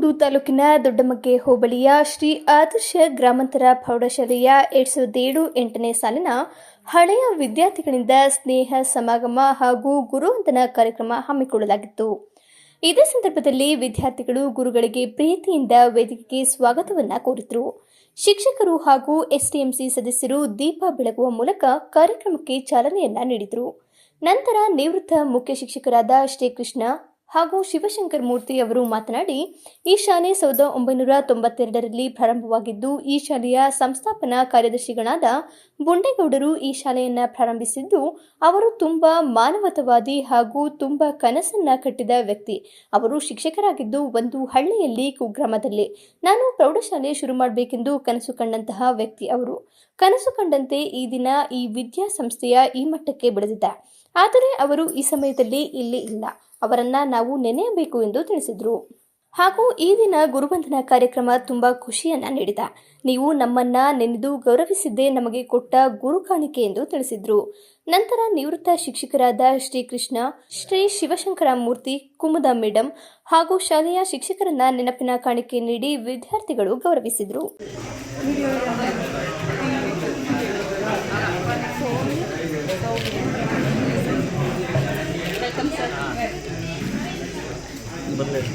ನಂಜನಗೂಡು ತಾಲೂಕಿನ ದೊಡ್ಡಮಗ್ಗೆ ಹೋಬಳಿಯ ಶ್ರೀ ಆದರ್ಶ ಗ್ರಾಮಾಂತರ ಪ್ರೌಢಶಾಲೆಯ ಎರಡ್ ಸಾವಿರದ ಏಳು ಎಂಟನೇ ಸಾಲಿನ ಹಳೆಯ ವಿದ್ಯಾರ್ಥಿಗಳಿಂದ ಸ್ನೇಹ, ಸಮಾಗಮ ಹಾಗೂ ಗುರುವಂದನ ಕಾರ್ಯಕ್ರಮ ಹಮ್ಮಿಕೊಳ್ಳಲಾಗಿತ್ತು. ಇದೇ ಸಂದರ್ಭದಲ್ಲಿ ವಿದ್ಯಾರ್ಥಿಗಳು ಗುರುಗಳಿಗೆ ಪ್ರೀತಿಯಿಂದ ವೇದಿಕೆಗೆ ಸ್ವಾಗತವನ್ನ ಕೋರಿದರು. ಶಿಕ್ಷಕರು ಹಾಗೂ ಎಸ್ಟಿಎಂಸಿ ಸದಸ್ಯರು ದೀಪ ಬೆಳಗುವ ಮೂಲಕ ಕಾರ್ಯಕ್ರಮಕ್ಕೆ ಚಾಲನೆಯನ್ನ ನೀಡಿದರು. ನಂತರ ನಿವೃತ್ತ ಮುಖ್ಯ ಶಿಕ್ಷಕರಾದ ಶ್ರೀಕೃಷ್ಣ ಹಾಗೂ ಶಿವಶಂಕರ್ ಮೂರ್ತಿ ಅವರು ಮಾತನಾಡಿ ಈ ಶಾಲೆ ಸಾವಿರದ ಒಂಬೈನೂರ ತೊಂಬತ್ತೆರಡರಲ್ಲಿ ಪ್ರಾರಂಭವಾಗಿದ್ದು, ಈ ಶಾಲೆಯ ಸಂಸ್ಥಾಪನಾ ಕಾರ್ಯದರ್ಶಿಗಳಾದ ಬುಂಡೇಗೌಡರು ಈ ಶಾಲೆಯನ್ನು ಪ್ರಾರಂಭಿಸಿದ್ದು, ಅವರು ತುಂಬಾ ಮಾನವತವಾದಿ ಹಾಗೂ ತುಂಬಾ ಕನಸನ್ನ ಕಟ್ಟಿದ ವ್ಯಕ್ತಿ. ಅವರು ಶಿಕ್ಷಕರಾಗಿದ್ದು ಒಂದು ಹಳ್ಳಿಯಲ್ಲಿ ಕುಗ್ರಾಮದಲ್ಲಿ. ನಾನು ಪ್ರೌಢಶಾಲೆ ಶುರು ಮಾಡಬೇಕೆಂದು ಕನಸು ಕಂಡಂತಹ ವ್ಯಕ್ತಿ ಅವರು. ಕನಸು ಕಂಡಂತೆ ಈ ದಿನ ಈ ವಿದ್ಯಾಸಂಸ್ಥೆಯ ಈ ಮಟ್ಟಕ್ಕೆ ಬೆಳೆದಿದೆ ಆದರೆ ಅವರು ಈ ಸಮಯದಲ್ಲಿ ಇಲ್ಲಿ ಇಲ್ಲ. ಅವರನ್ನ ನಾವು ನೆನೆಯಬೇಕು ಎಂದು ತಿಳಿಸಿದರು. ಹಾಗೂ ಈ ದಿನ ಗುರುವಂದನ ಕಾರ್ಯಕ್ರಮ ತುಂಬಾ ಖುಷಿಯನ್ನ ನೀಡಿದ. ನೀವು ನಮ್ಮನ್ನ ನೆನೆದು ಗೌರವಿಸಿದ್ದೇ ನಮಗೆ ಕೊಟ್ಟ ಗುರು ಕಾಣಿಕೆ ಎಂದು ತಿಳಿಸಿದ್ರು. ನಂತರ ನಿವೃತ್ತ ಶಿಕ್ಷಕರಾದ ಶ್ರೀಕೃಷ್ಣ, ಶ್ರೀ ಶಿವಶಂಕರ ಮೂರ್ತಿ ಕುಮುದ ಮೇಡಂ ಹಾಗೂ ಶಾಲೆಯ ಶಿಕ್ಷಕರನ್ನ ನೆನಪಿನ ಕಾಣಿಕೆ ನೀಡಿ ವಿದ್ಯಾರ್ಥಿಗಳು ಗೌರವಿಸಿದರು. ఇబ్బంది లేదు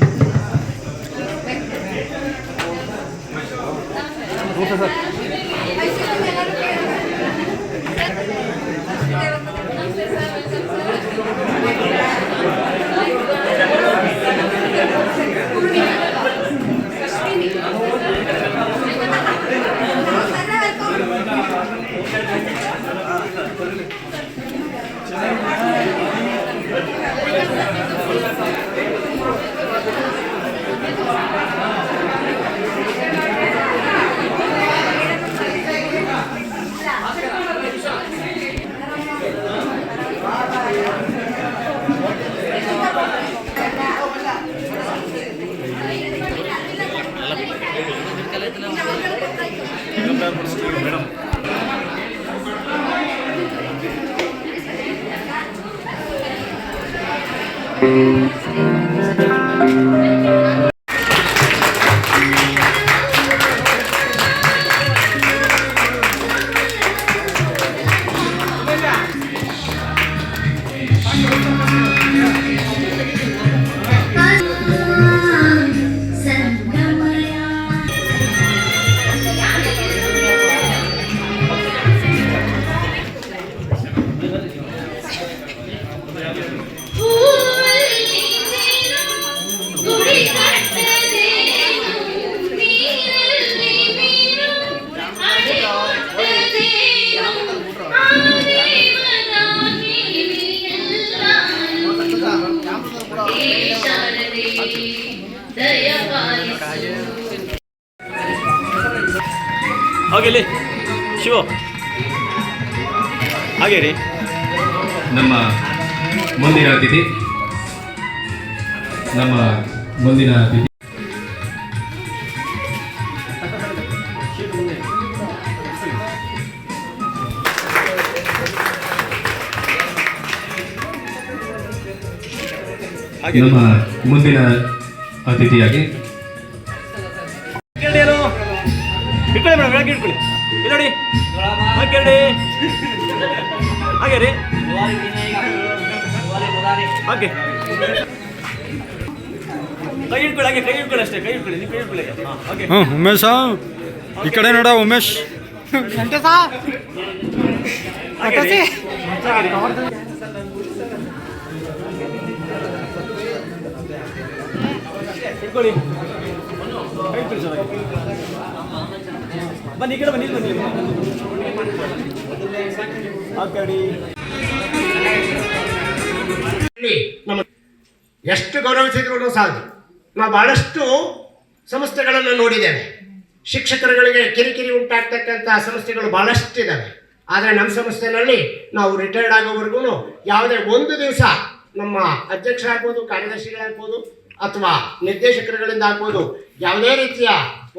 ಈ ಶಾರದೆ ದಯಪಾಲಿಸು ಹಾಗೆ ಇಲ್ಲಿ ಶಿವ. ಹಾಗೆ ರೀ ನಮ್ಮ ಮುಂದಿನ ಅತಿಥಿ ನಮ್ಮ ಮುಂದಿನ ಅತಿಥಿ. ನಮ್ಮ ಮುಂದಿನ ಅತಿಥಿಯಾಗಿ. ಇಟ್ಕೊಳ್ಳಿ ಮೇಡಮ್ ಬೆಳಗ್ಗೆ ಇಟ್ಕೊಳ್ಳಿ ನೋಡಿ. ಹಾಗೆ ಕೇಳಿ ಹಾಗೆ ರೀ ಹಾಗೆ. ಕೈ ಇಟ್ಕೊಳ್ಳಿ ಹಾಗೆ ಕೈ ಇಟ್ಕೊಳ್ಳಿ ಅಷ್ಟೇ ಕೈ ಇಟ್ಕೊಳ್ಳಿ ನೀವು ಕೈ ಇಟ್ಕೊಳ್ಳಿ ಹಾಂ ಹಾಗೆ. ಹ್ಞೂ ಉಮೇಶ ಈ ಕಡೆ ನೋಡ ಉಮೇಶ್. ಹಾಗೆ ಇಟ್ಕೊಳ್ಳಿ ಬನ್ನಿ, ಈ ಕಡೆ ಬನ್ನಿ ಬನ್ನಿ. ಎಷ್ಟು ಗೌರವಿಸಿದ್ರು ಸಾಧ್ಯ ನಾವು ಬಹಳಷ್ಟು ಸಂಸ್ಥೆಗಳನ್ನು ನೋಡಿದ್ದೇವೆ. ಶಿಕ್ಷಕರುಗಳಿಗೆ ಕಿರಿಕಿರಿ ಉಂಟಾಗ್ತಕ್ಕಂಥ ಸಂಸ್ಥೆಗಳು ಬಹಳಷ್ಟು ಇದ್ದಾವೆ ಆದರೆ ನಮ್ಮ ಸಂಸ್ಥೆಯಲ್ಲಿ ನಾವು ರಿಟೈರ್ಡ್ ಆಗೋವರೆಗೂ ಯಾವುದೇ ಒಂದು ದಿವಸ ನಮ್ಮ ಅಧ್ಯಕ್ಷರಾಗ್ಬೋದು, ಕಾರ್ಯದರ್ಶಿಗಳಾಗ್ಬೋದು ಅಥವಾ ನಿರ್ದೇಶಕರುಗಳಿಂದ ಆಗ್ಬೋದು, ಯಾವುದೇ ರೀತಿಯ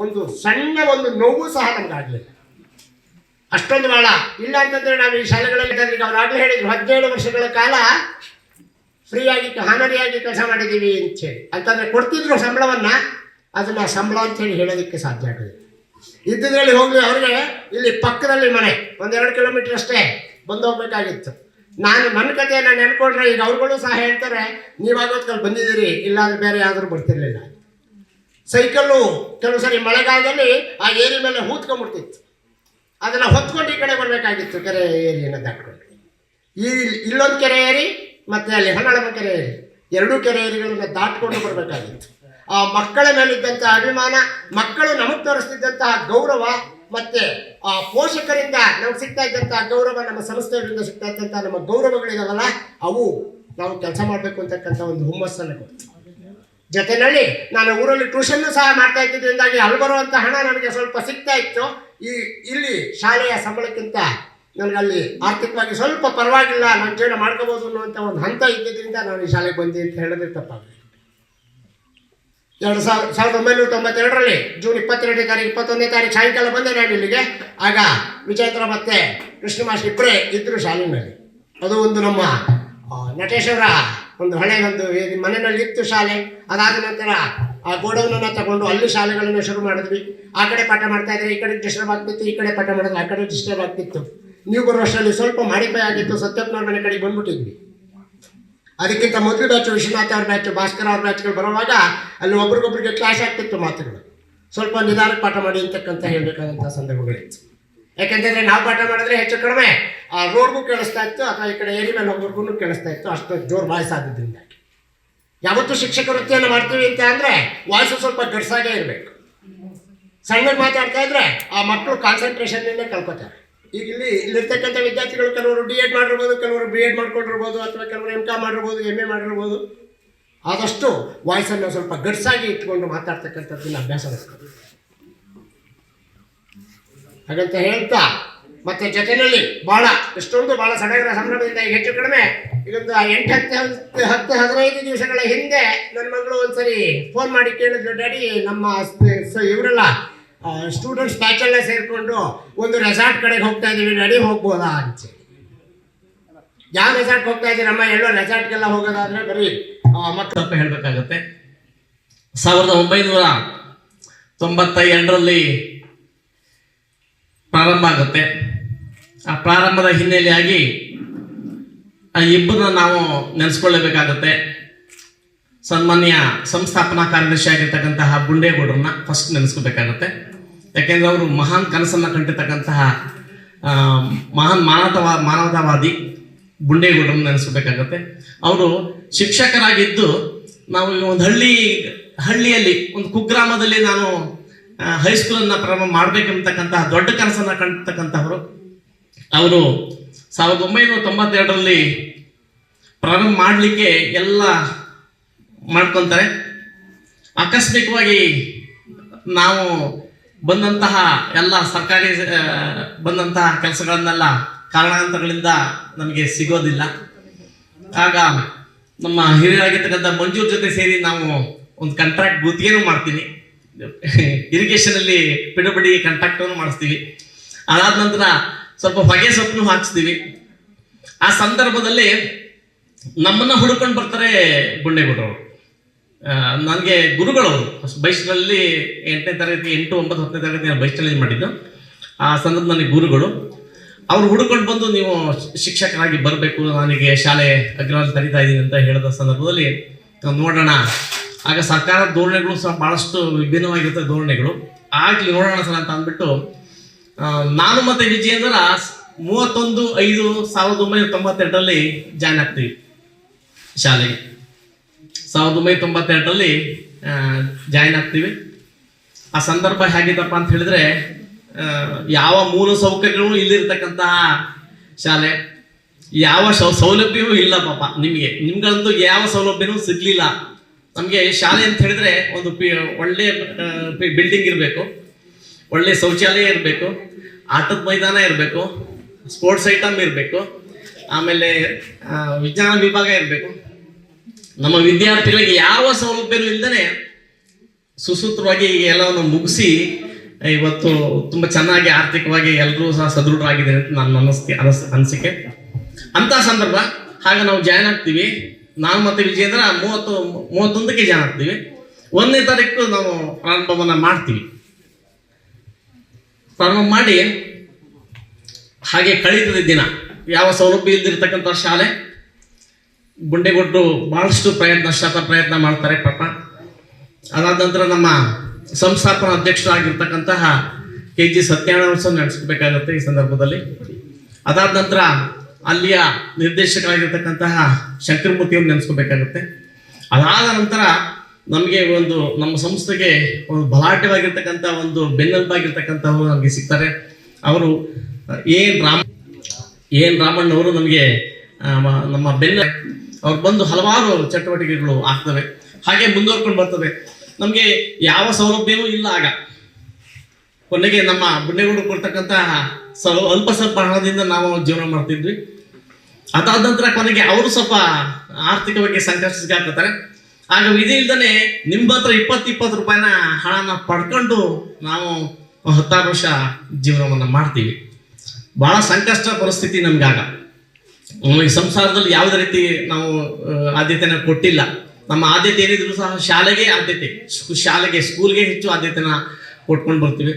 ಒಂದು ಸಣ್ಣ ಒಂದು ನೋವು ಸಹ ನಮಗಾಗಲಿಲ್ಲ. ಅಷ್ಟೊಂದು ಭಾಳ ಇಲ್ಲ ಅಂತಂದ್ರೆ ನಾವು ಈ ಶಾಲೆಗಳಲ್ಲಿ ಇದ್ದಾರೆ ಅವ್ರು ಆಗಲೇ ಹೇಳಿದ್ರು, ಹದಿನೇಳು ವರ್ಷಗಳ ಕಾಲ ಫ್ರೀಯಾಗಿ ಹಾನರಿಯಾಗಿ ಕೆಲಸ ಮಾಡಿದ್ದೀವಿ ಅಂತ ಹೇಳಿ ಅಂತಂದ್ರೆ ಕೊಡ್ತಿದ್ರು ಸಂಬಳವನ್ನ, ಅದನ್ನ ಸಂಬಳ ಅಂತೇಳಿ ಹೇಳೋದಕ್ಕೆ ಸಾಧ್ಯ ಆಗೋದಿಲ್ಲ. ಇದ್ದಿದ್ರಲ್ಲಿ ಹೋಗಿ ಅವ್ರಿಗೆ ಇಲ್ಲಿ ಪಕ್ಕದಲ್ಲಿ ಮನೆ, ಒಂದೆರಡು ಕಿಲೋಮೀಟರ್ ಅಷ್ಟೇ ಬಂದು ಹೋಗ್ಬೇಕಾಗಿತ್ತು ನಾನು ನನ್ನ ಕಥೆಯನ್ನು ನೆನ್ಕೊಂಡ್ರೆ ಈಗ ಅವ್ರುಗಳು ಸಹ ಹೇಳ್ತಾರೆ, ನೀವು ನೀವಾಗೋದ್ಕಲ್ಲಿ ಬಂದಿದ್ದೀರಿ ಇಲ್ಲಾಂದ್ರೆ ಬೇರೆ ಯಾವ್ದಾದ್ರು ಬರ್ತಿರ್ಲಿಲ್ಲ. ಸೈಕಲ್ಲು ಕೆಲವು ಸರಿ ಮಳೆಗಾಲದಲ್ಲಿ ಆ ಏರಿ ಮೇಲೆ ಹೂತ್ಕೊಂಡ್ಬಿಡ್ತಿತ್ತು. ಅದನ್ನು ಹೊತ್ಕೊಂಡು ಈ ಕಡೆ ಬರಬೇಕಾಗಿತ್ತು, ಕೆರೆ ಏರಿಯನ್ನು ದಾಟ್ಕೊಂಡು. ಈ ಇಲ್ಲೊಂದು ಕೆರೆ ಏರಿ, ಮತ್ತು ಅಲ್ಲಿ ಹೊನ್ನಾಳಮ್ಮ ಕೆರೆ ಏರಿ. ಎರಡೂ ಕೆರೆ ಏರಿಗಳನ್ನು ದಾಟ್ಕೊಂಡು ಬರಬೇಕಾಗಿತ್ತು. ಆ ಮಕ್ಕಳ ಮೇಲಿದ್ದಂಥ ಅಭಿಮಾನ, ಮಕ್ಕಳು ನಮಗೆ ತೋರಿಸ್ತಿದ್ದಂತಹ ಗೌರವ ಮತ್ತೆ ಆ ಪೋಷಕರಿಂದ ನಮ್ಗೆ ಸಿಗ್ತಾ ಗೌರವ ನಮ್ಮ ಸಂಸ್ಥೆಗಳಿಂದ ಸಿಗ್ತಾ ಇದ್ದಂತಹ ನಮ್ಮ ಗೌರವಗಳಿದಾವಲ್ಲ, ಅವು ನಾವು ಕೆಲಸ ಮಾಡಬೇಕು ಅಂತಕ್ಕಂಥ ಒಂದು ಹುಮ್ಮಸ್ಸನ್ನು ಕೊಡ್ತೀವಿ. ಜೊತೆನಲ್ಲಿ ನಾನು ಊರಲ್ಲಿ ಟ್ಯೂಷನ್ ಸಹ ಮಾಡ್ತಾ ಇದ್ದಿದ್ದರಿಂದಾಗಿ ಅಲ್ಲಿ ಬರುವಂಥ ಹಣ ನನಗೆ ಸ್ವಲ್ಪ ಸಿಗ್ತಾ ಇತ್ತು. ಈ, ಇಲ್ಲಿ ಶಾಲೆಯ ಸಂಬಳಕ್ಕಿಂತ ನನಗೆ ಅಲ್ಲಿ ಆರ್ಥಿಕವಾಗಿ ಸ್ವಲ್ಪ ಪರವಾಗಿಲ್ಲ, ನಾನು ಜೀವನ ಮಾಡ್ಕೋಬೋದು ಅನ್ನುವಂಥ ಒಂದು ಹಂತ ಇದ್ದಿದ್ದರಿಂದ ನಾನು ಈ ಶಾಲೆಗೆ ಬಂದೆ ಅಂತ ಹೇಳಿದ್ರೆ ತಪ್ಪಾಗಲಿ ಎರಡು ಸಾವಿರ, ಸಾವಿರದ ಒಂಬೈನೂರ ತೊಂಬತ್ತೆರಡರಲ್ಲಿ ಜೂನ್ ಇಪ್ಪತ್ತೆರಡನೇ ತಾರೀಕು, ಇಪ್ಪತ್ತೊಂದನೇ ತಾರೀಕು ಸಾಯಂಕಾಲ ಬಂದೆ ನಾನು ಇಲ್ಲಿಗೆ. ಆಗ ವಿಜಯೇಂದ್ರ ಮತ್ತೆ ಕೃಷ್ಣ ಮಾಸ್ಟರ್ ಇಬ್ಬರೇ ಇದ್ದರು ಶಾಲೆಯಲ್ಲಿ. ಅದು ಒಂದು ನಮ್ಮ ನಟೇಶ್ವರ ಒಂದು ಹಳೆ ಒಂದು ಮನೆಯಲ್ಲಿ ಇತ್ತು ಶಾಲೆ. ಅದಾದ ನಂತರ ಆ ಗೋಡೌನನ್ನು ತಗೊಂಡು ಅಲ್ಲಿ ಶಾಲೆಗಳನ್ನು ಶುರು ಮಾಡಿದ್ವಿ. ಆ ಕಡೆ ಪಾಠ ಮಾಡ್ತಾ ಇದ್ರೆ ಈ ಕಡೆ ಡಿಸ್ಟರ್ಬ್ ಆಗ್ತಿತ್ತು ಈ ಕಡೆ ಪಾಠ ಮಾಡಿದ್ರೆ, ಆ ಕಡೆ ಡಿಸ್ಟರ್ಬ್ ಆಗ್ತಿತ್ತು ನೀವು ಬರೋ ವರ್ಷದಲ್ಲಿ ಸ್ವಲ್ಪ ಮಾಡಿಪಾಯ ಆಗಿತ್ತು ಸತ್ಯಪ್ಪನವ್ರ ಮನೆ ಕಡೆಗೆ ಬಂದ್ಬಿಟ್ಟಿದ್ವಿ. ಅದಕ್ಕಿಂತ ಮೊದಲು ಬ್ಯಾಚು ವಿಶ್ವನಾಥ್ ಅವ್ರ ಬ್ಯಾಚ್ ಭಾಸ್ಕರ್ ಅವ್ರ ಬ್ಯಾಚ್ಗಳು ಬರುವಾಗ ಅಲ್ಲಿ ಒಬ್ರಿಗೊಬ್ರಿಗೆ ಕ್ಲಾಶ್ ಆಗ್ತಿತ್ತು ಮಾತುಗಳು. ಸ್ವಲ್ಪ ನಿಧಾನಕ್ಕೆ ಪಾಠ ಮಾಡಿ ಅಂತಕ್ಕಂಥ ಹೇಳಬೇಕಾದಂಥ ಸಂದರ್ಭಗಳಿತ್ತು ಯಾಕೆಂದರೆ ನಾವು ಪಾಠ ಮಾಡಿದ್ರೆ ಹೆಚ್ಚು ಕಡಿಮೆ, ಆ ರೋಡ್ಗೂ ಕೇಳಿಸ್ತಾ ಇತ್ತು ಅಥವಾ ಈ ಕಡೆ ಏರಿ ಮೇಲೆ ಹೋಗೋರ್ಗೂ ಕೇಳಿಸ್ತಾ ಇತ್ತು, ಅಷ್ಟು ಜೋರು ವಾಯ್ಸ್ ಆದ್ರಿಂದ ಯಾವತ್ತೂ ಶಿಕ್ಷಕ ವೃತ್ತಿಯನ್ನು ಮಾಡ್ತೀವಿ ಅಂತ ಅಂದರೆ ವಾಯ್ಸು ಸ್ವಲ್ಪ ಗಡ್ಸಾಗೇ ಇರಬೇಕು. ಸಣ್ಣ ಮಾತಾಡ್ತಾ ಇದ್ರೆ ಆ ಮಕ್ಕಳು ಕಾನ್ಸಂಟ್ರೇಷನ್ನೇ ಕಳ್ಕೊತಾರೆ ಈಗ ಇಲ್ಲಿ ಇಲ್ಲಿರ್ತಕ್ಕಂಥ ವಿದ್ಯಾರ್ಥಿಗಳು ಕೆಲವರು ಡಿ ಎಡ್ ಮಾಡಿರ್ಬೋದು, ಕೆಲವರು ಬಿ ಎಡ್ ಮಾಡ್ಕೊಂಡಿರ್ಬೋದು, ಅಥವಾ ಕೆಲವರು ಎಂ ಕಾಮ್ ಮಾಡಿರ್ಬೋದು ಎಂ ಎ ಮಾಡಿರ್ಬೋದು. ಆದಷ್ಟು ವಾಯ್ಸನ್ನು ಸ್ವಲ್ಪ ಗಡ್ಸಾಗಿ ಇಟ್ಕೊಂಡು ಮಾತಾಡ್ತಕ್ಕಂಥದ್ದನ್ನು ಅಭ್ಯಾಸ ಮಾಡ್ಕೊಂಡು ಹಾಗಂತ ಹೇಳ್ತಾ, ಮತ್ತೆ ಜೊತೆಯಲ್ಲಿ ಬಹಳ ಎಷ್ಟೊಂದು ಬಹಳ ಸಡಗರ ಸಂಭ್ರಮದಿಂದ ಈಗ ಹೆಚ್ಚು ಕಡಿಮೆ ಈಗೊಂದು ಎಂಟು ಹತ್ತು ಹತ್ತು ಹದಿನೈದು ದಿವಸಗಳ ಹಿಂದೆ ನನ್ನ ಮಗಳು ಒಂದ್ಸರಿ ಫೋನ್ ಮಾಡಿ ಕೇಳಿದ್ರು ಡ್ಯಾಡಿ ನಮ್ಮ ಇವರೆಲ್ಲ ಸ್ಟೂಡೆಂಟ್ಸ್ ಬ್ಯಾಚಲ್ಲೇ ಸೇರಿಕೊಂಡು ಒಂದು ರೆಸಾರ್ಟ್ ಕಡೆಗೆ ಹೋಗ್ತಾ ಇದ್ದೀವಿ ನಡಿ ಹೋಗ್ಬೋದಾ ಅಂತ ಯಾವ ರೆಸಾರ್ಟ್ ಹೋಗ್ತಾ ಇದ್ದೀರಮ್ಮ ಎಲ್ಲೋ ರೆಸಾರ್ಟ್ಗೆಲ್ಲ ಹೋಗೋದಾದ್ರೆ ಬರೀ ಆ, ಮಕ್ಕಳು ಸ್ವಲ್ಪ ಹೇಳಬೇಕಾಗತ್ತೆ. ಸಾವಿರದ ಒಂಬೈನೂರ ತೊಂಬತ್ತ ಎರಡರಲ್ಲಿ ಪ್ರಾರಂಭ ಆಗುತ್ತೆ. ಆ ಪ್ರಾರಂಭದ ಹಿನ್ನೆಲೆಯಾಗಿ ಆ ಇಬ್ಬರನ್ನ ನಾವು ನೆನೆಸ್ಕೊಳ್ಳಬೇಕಾಗತ್ತೆ. ಸನ್ಮಾನ್ಯ ಸಂಸ್ಥಾಪನಾ ಕಾರ್ಯದರ್ಶಿ ಆಗಿರ್ತಕ್ಕಂತಹ ಗುಂಡೇಗೌಡರನ್ನ ಫಸ್ಟ್ ನೆನೆಸ್ಕೋಬೇಕಾಗತ್ತೆ. ಯಾಕೆಂದ್ರೆ ಅವರು ಮಹಾನ್ ಕನಸನ್ನ ಕಂಡಿರ್ತಕ್ಕಂತಹ ಮಹಾನ್ ಮಾನವತವಾ, ಮಾನವತಾವಾದಿ ಬುಂಡೇಗೌಡರನ್ನ ನೆನೆಸ್ಕೋಬೇಕಾಗತ್ತೆ ಅವರು ಶಿಕ್ಷಕರಾಗಿದ್ದು ನಾವು ಒಂದು ಹಳ್ಳಿ, ಹಳ್ಳಿಯಲ್ಲಿ, ಒಂದು ಕುಗ್ರಾಮದಲ್ಲಿ ನಾನು ಹೈಸ್ಕೂಲನ್ನು ಪ್ರಾರಂಭ ಮಾಡಬೇಕೆಂಬತಕ್ಕಂತಹ ದೊಡ್ಡ ಕನಸನ್ನ ಕಂಡಿರ್ತಕ್ಕಂಥವರು. ಅವರು ಸಾವಿರದ ಒಂಬೈನೂರ ತೊಂಬತ್ತೆರಡರಲ್ಲಿ ಪ್ರಾರಂಭ ಮಾಡಲಿಕ್ಕೆ ಎಲ್ಲ ಮಾಡ್ಕೊತಾರೆ. ಆಕಸ್ಮಿಕವಾಗಿ ನಾವು ಬಂದಂತಹ ಎಲ್ಲ ಸರ್ಕಾರಿ ಬಂದಂತಹ ಕೆಲಸಗಳನ್ನೆಲ್ಲ ಕಾರಣಾಂತರಗಳಿಂದ ನಮಗೆ ಸಿಗೋದಿಲ್ಲ. ಆಗ ನಮ್ಮ ಹಿರಿಯರಾಗಿರ್ತಕ್ಕಂಥ ಮಂಜೂರ್ ಜೊತೆ ಸೇರಿ ನಾವು ಒಂದು ಕಾಂಟ್ರಾಕ್ಟ್ ಗುತ್ತಿಗೆನೂ ಮಾಡ್ತೀವಿ. ಇರಿಗೇಷನ್ ಅಲ್ಲಿ ಪಿಡುಬಡಿ ಕಾಂಟ್ರಾಕ್ಟ್ ಮಾಡಿಸ್ತೀವಿ. ಅದಾದ ನಂತರ ಸ್ವಲ್ಪ ಹೊಗೆ ಸೊಪ್ಪನ್ನು ಹಾಕಿಸ್ತೀವಿ. ಆ ಸಂದರ್ಭದಲ್ಲಿ ನಮ್ಮನ್ನ ಹುಡ್ಕೊಂಡು ಬರ್ತಾರೆ ಗುಂಡೇಗೌಡರು. ನನಗೆ ಗುರುಗಳವರು ಬೈಸ್ನಲ್ಲಿ ಎಂಟನೇ ತರಗತಿ, ಎಂಟು, ಒಂಬತ್ತು, ಹತ್ತನೇ ತರಗತಿ ನಾನು ಬೈಸ್ನಲ್ಲಿ ಮಾಡಿದ್ದು. ಆ ಸಂದರ್ಭ ನನಗೆ ಗುರುಗಳು. ಅವ್ರು ಹುಡುಕೊಂಡು ಬಂದು ನೀವು ಶಿಕ್ಷಕರಾಗಿ ಬರಬೇಕು, ನನಗೆ ಶಾಲೆ ಅಗ್ರವಾದ ಕರೀತಾ ಇದ್ದೀನಿ ಅಂತ ಹೇಳಿದ ಸಂದರ್ಭದಲ್ಲಿ ನೋಡೋಣ. ಆಗ ಸರ್ಕಾರದ ಧೋರಣೆಗಳು ಸಹ ಭಾಳಷ್ಟು ವಿಭಿನ್ನವಾಗಿರುತ್ತೆ ಧೋರಣೆಗಳು. ಆಗಲಿ ನೋಡೋಣ ಸರ್ ಅಂತ ಅಂದ್ಬಿಟ್ಟು ನಾನು ಮತ್ತೆ ವಿಜಯೇಂದ್ರ ಮೂವತ್ತೊಂದು, ಐದು, ಸಾವಿರದ ಒಂಬೈನೂರ ತೊಂಬತ್ತೆರಡರಲ್ಲಿ ಜಾಯ್ನ್ ಆಗ್ತೀವಿ ಶಾಲೆಗೆ. ಸಾವಿರದ ಒಂಬೈನೂರ ತೊಂಬತ್ತೆರಡರಲ್ಲಿ ಜಾಯ್ನ್ ಆಗ್ತೀವಿ. ಆ ಸಂದರ್ಭ ಹೇಗಿದ್ದಪ್ಪ ಅಂತ ಹೇಳಿದ್ರೆ ಯಾವ ಮೂಲ ಸೌಕರ್ಯಗಳು ಇಲ್ಲಿರ್ತಕ್ಕಂತಹ ಶಾಲೆ, ಯಾವ ಸೌ ಸೌಲಭ್ಯವೂ ಇಲ್ಲ ಪಾಪ ನಿಮಗೆ. ನಿಮ್ಗಂತೂ ಯಾವ ಸೌಲಭ್ಯನೂ ಸಿಗ್ಲಿಲ್ಲ. ನಮಗೆ ಶಾಲೆ ಅಂತ ಹೇಳಿದ್ರೆ ಒಂದು ಪಿ, ಒಳ್ಳೆ ಬಿಲ್ಡಿಂಗ್ ಇರಬೇಕು. ಒಳ್ಳೆ ಶೌಚಾಲಯ ಇರಬೇಕು. ಆಟದ ಮೈದಾನ ಇರಬೇಕು. ಸ್ಪೋರ್ಟ್ಸ್ ಐಟಮ್ ಇರಬೇಕು. ಆಮೇಲೆ ವಿಜ್ಞಾನ ವಿಭಾಗ ಇರಬೇಕು. ನಮ್ಮ ವಿದ್ಯಾರ್ಥಿಗಳಿಗೆ ಯಾವ ಸೌಲಭ್ಯನೂ ಇಲ್ಲದೆ ಸುಸೂತ್ರವಾಗಿ ಎಲ್ಲವನ್ನು ಮುಗಿಸಿ, ಇವತ್ತು ತುಂಬ ಚೆನ್ನಾಗಿ ಆರ್ಥಿಕವಾಗಿ ಎಲ್ಲರೂ ಸಹ ಸದೃಢರಾಗಿದ್ದಾರೆ ಅಂತ ನನ್ನ ಅನಸ್ತಿ ಅನಸ್, ಅನಿಸಿಕೆ. ಅಂತ ಸಂದರ್ಭ, ಹಾಗೆ ನಾವು ಜಾಯ್ನ್ ಆಗ್ತೀವಿ. ನಾನು ಮತ್ತೆ ವಿಜೇಂದ್ರ ಮೂವತ್ತು, ಮೂವತ್ತೊಂದಕ್ಕೆ ಜಾಯ್ನ್ ಆಗ್ತೀವಿ. ಒಂದನೇ ತಾರೀಕು ನಾವು ಪ್ರಾರಂಭವನ್ನು ಮಾಡ್ತೀವಿ. ಪ್ರಾರಂಭ ಮಾಡಿ, ಹಾಗೆ ಕಳೀತದೆ ದಿನ ಯಾವ ಸೌಲಭ್ಯ ಇಲ್ದಿರ್ತಕ್ಕಂಥ ಶಾಲೆ ಗುಂಡೆಗೊಟ್ಟು ಭಾಳಷ್ಟು ಪ್ರಯತ್ನ, ಶತ ಪ್ರಯತ್ನ ಮಾಡ್ತಾರೆ ಪಾಪ. ಅದಾದ ನಂತರ ನಮ್ಮ ಸಂಸ್ಥಾಪನ ಅಧ್ಯಕ್ಷರಾಗಿರ್ತಕ್ಕಂತಹ ಕೆ ಜಿ ಸತ್ಯನಾರಾಯಣ ನಡೆಸಬೇಕಾಗುತ್ತೆ ಈ ಸಂದರ್ಭದಲ್ಲಿ. ಅದಾದ ನಂತರ ಅಲ್ಲಿಯ ನಿರ್ದೇಶಕರಾಗಿರ್ತಕ್ಕಂತಹ ಶಂಕರಮೂರ್ತಿಯವ್ರು ನೆನೆಸ್ಕೋಬೇಕಾಗುತ್ತೆ. ಅದಾದ ನಂತರ ನಮಗೆ ಒಂದು, ನಮ್ಮ ಸಂಸ್ಥೆಗೆ ಒಂದು ಬಲಾಢ್ಯವಾಗಿರ್ತಕ್ಕಂಥ ಒಂದು ಬೆನ್ನೆಲುಬಾಗಿರ್ತಕ್ಕಂಥವ್ರು ನಮಗೆ ಸಿಗ್ತಾರೆ. ಅವರು ಏನ್ ರಾಮ ಎನ್ ರಾಮಣ್ಣವರು ನಮಗೆ ನಮ್ಮ ಬೆನ್ನ ಅವ್ರು ಬಂದು ಹಲವಾರು ಚಟುವಟಿಕೆಗಳು ಆಗ್ತವೆ. ಹಾಗೆ ಮುಂದುವರ್ಕೊಂಡು ಬರ್ತದೆ. ನಮಗೆ ಯಾವ ಸೌಲಭ್ಯವೂ ಇಲ್ಲ ಆಗ. ಕೊನೆಗೆ ನಮ್ಮ ಬುಂಡೆಗೌಡ ಸ್ವಲ್ಪ ಅಲ್ಪ ಸ್ವಲ್ಪ ಹಣದಿಂದ ನಾವು ಜೀವನ ಮಾಡ್ತಿದ್ವಿ. ಅದಾದ ನಂತರ ಕೊನೆಗೆ ಅವರು ಸ್ವಲ್ಪ ಆರ್ಥಿಕವಾಗಿ ಹಾಕುತ್ತಾರೆ. ಆಗ ವಿಧಿ ಇಲ್ದನೆ ನಿಮ್ಮ ಹತ್ರ ಇಪ್ಪತ್ತು ಇಪ್ಪತ್ತು ರೂಪಾಯಿನ ಹಣನ ಪಡ್ಕೊಂಡು ನಾವು ಹತ್ತಾರು ವರ್ಷ ಜೀವನವನ್ನು ಮಾಡ್ತೀವಿ. ಬಹಳ ಸಂಕಷ್ಟ ಪರಿಸ್ಥಿತಿ ನಮ್ಗಾಗ. ನಮಗೆ ಸಂಸಾರದಲ್ಲಿ ಯಾವುದೇ ರೀತಿ ನಾವು ಆದ್ಯತೆನ ಕೊಟ್ಟಿಲ್ಲ. ನಮ್ಮ ಆದ್ಯತೆ ಏನಿದ್ರು ಸಹ ಶಾಲೆಗೆ ಆದ್ಯತೆ. ಶಾಲೆಗೆ ಸ್ಕೂಲ್ಗೆ ಹೆಚ್ಚು ಆದ್ಯತೆನ ಕೊಟ್ಕೊಂಡು ಬರ್ತೀವಿ.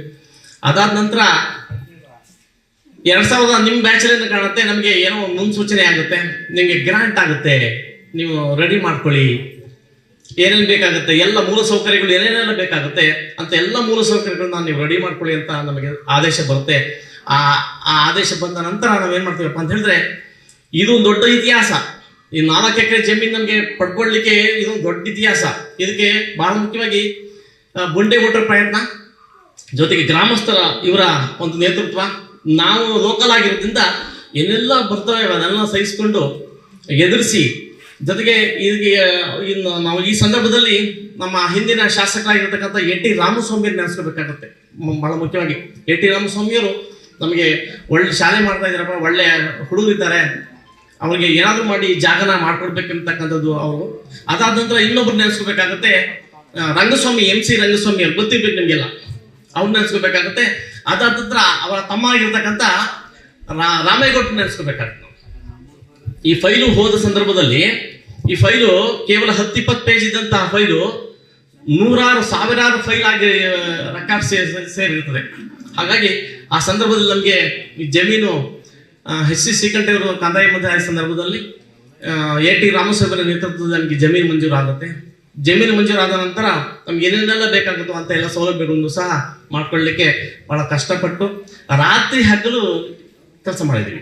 ಅದಾದ ನಂತರ ಎರಡ್ ಸಾವಿರದ ನಿಮ್ಮ ಬ್ಯಾಚಲ್ಲಿ ಕಾಣುತ್ತೆ, ನಮಗೆ ಏನೋ ಮುನ್ಸೂಚನೆ ಆಗುತ್ತೆ. ನಿಮಗೆ ಗ್ರಾಂಟ್ ಆಗುತ್ತೆ. ನೀವು ರೆಡಿ ಮಾಡ್ಕೊಳ್ಳಿ. ಏನೇನು ಬೇಕಾಗುತ್ತೆ, ಎಲ್ಲ ಮೂಲ ಸೌಕರ್ಯಗಳು ಏನೇನೆಲ್ಲ ಬೇಕಾಗುತ್ತೆ ಅಂತ ಎಲ್ಲ ಮೂಲ ಸೌಕರ್ಯಗಳನ್ನ ನೀವು ರೆಡಿ ಮಾಡ್ಕೊಳ್ಳಿ ಅಂತ ನಮಗೆ ಆದೇಶ ಬರುತ್ತೆ. ಆ ಆ ಆದೇಶ ಬಂದ ನಂತರ ನಾವೇನ್ ಮಾಡ್ತೀವಪ್ಪ ಅಂತ ಹೇಳಿದ್ರೆ ಇದು ಒಂದು ದೊಡ್ಡ ಇತಿಹಾಸ. ಈ ನಾಲ್ಕು ಎಕರೆ ಜಮೀನು ನಮಗೆ ಪಡ್ಕೊಳ್ಳಿಕ್ಕೆ ಇದು ದೊಡ್ಡ ಇತಿಹಾಸ. ಇದಕ್ಕೆ ಬಹಳ ಮುಖ್ಯವಾಗಿ ಬುಂಡೆ ಓಟರ್ ಪ್ರಯತ್ನ. ಜೊತೆಗೆ ಗ್ರಾಮಸ್ಥರ ಇವರ ಒಂದು ನೇತೃತ್ವ. ನಾವು ಲೋಕಲ್ ಆಗಿರೋದ್ರಿಂದ ಏನೆಲ್ಲ ಬರ್ತವೆ ಅದನ್ನೆಲ್ಲ ಸಹಿಸಿಕೊಂಡು ಎದುರಿಸಿ, ಜೊತೆಗೆ ಇದಕ್ಕೆ ಇನ್ನು ನಾವು ಈ ಸಂದರ್ಭದಲ್ಲಿ ನಮ್ಮ ಹಿಂದಿನ ಶಾಸಕರಾಗಿರ್ತಕ್ಕಂಥ ಎ ಟಿ ರಾಮಸ್ವಾಮಿ ನೆನೆಸ್ಕೋಬೇಕಾಗತ್ತೆ ಬಹಳ ಮುಖ್ಯವಾಗಿ ಎ ಟಿ ರಾಮಸ್ವಾಮಿಯವರು ನಮಗೆ ಒಳ್ಳೆ ಶಾಲೆ ಮಾಡ್ತಾ ಇದ್ದಾರಪ್ಪ ಒಳ್ಳೆ ಹುಡುಗರಿದ್ದಾರೆ. ಅವ್ರಿಗೆ ಏನಾದರೂ ಮಾಡಿ ಜಾಗನ ಮಾಡ್ಕೊಡ್ಬೇಕಂತಕ್ಕಂಥದ್ದು ಅವರು. ಅದಾದ ನಂತರ ಇನ್ನೊಬ್ರು ನೆನೆಸ್ಕೋಬೇಕಾಗತ್ತೆ ರಂಗಸ್ವಾಮಿ ಎಂ ಸಿ ರಂಗಸ್ವಾಮಿ ಅವ್ರು ಗೊತ್ತಿರ್ಬೇಕು ನಿಮಗೆಲ್ಲ. ಅವ್ರು ನೆನೆಸ್ಕೋಬೇಕಾಗತ್ತೆ. ಅದಾದ ನಂತರ ಅವರ ತಮ್ಮ ಆಗಿರ್ತಕ್ಕಂಥ ರಾಮೇಗೌಡ ನೆನೆಸ್ಕೋಬೇಕಾಗತ್ತೆ. ಈ ಫೈಲು ಹೋದ ಸಂದರ್ಭದಲ್ಲಿ, ಈ ಫೈಲು ಕೇವಲ ಹತ್ತಿಪ್ಪತ್ತು ಪೇಜ್ ಇದ್ದಂತಹ ಫೈಲು ನೂರಾರು, ಸಾವಿರಾರು ಫೈಲ್ ಆಗಿ ರೆಕಾರ್ಡ್ ಸೇರಿರ್ತದೆ. ಹಾಗಾಗಿ ಆ ಸಂದರ್ಭದಲ್ಲಿ ನಮಗೆ ಜಮೀನು ಎಚ್ ಸಿ ಶ್ರೀಕಂಠವರು ಕಂದಾಯ ಮಂತ್ರಿ ಸಂದರ್ಭದಲ್ಲಿ ಎ ಟಿ ರಾಮಸ್ವಾಮಿ ನೇತೃತ್ವದಲ್ಲಿ ನಮಗೆ ಜಮೀನು ಮಂಜೂರಾಗುತ್ತೆ ಜಮೀನು ಮಂಜೂರಾದ ನಂತರ ನಮ್ಗೆ ಏನೇನೆಲ್ಲ ಬೇಕಾಗುತ್ತೋ ಅಂತ ಎಲ್ಲ ಸೌಲಭ್ಯಗಳನ್ನು ಸಹ ಮಾಡ್ಕೊಳ್ಳಿಕ್ಕೆ ಬಹಳ ಕಷ್ಟಪಟ್ಟು ರಾತ್ರಿ ಹಗಲು ಕೆಲಸ ಮಾಡಿದ್ದೀವಿ.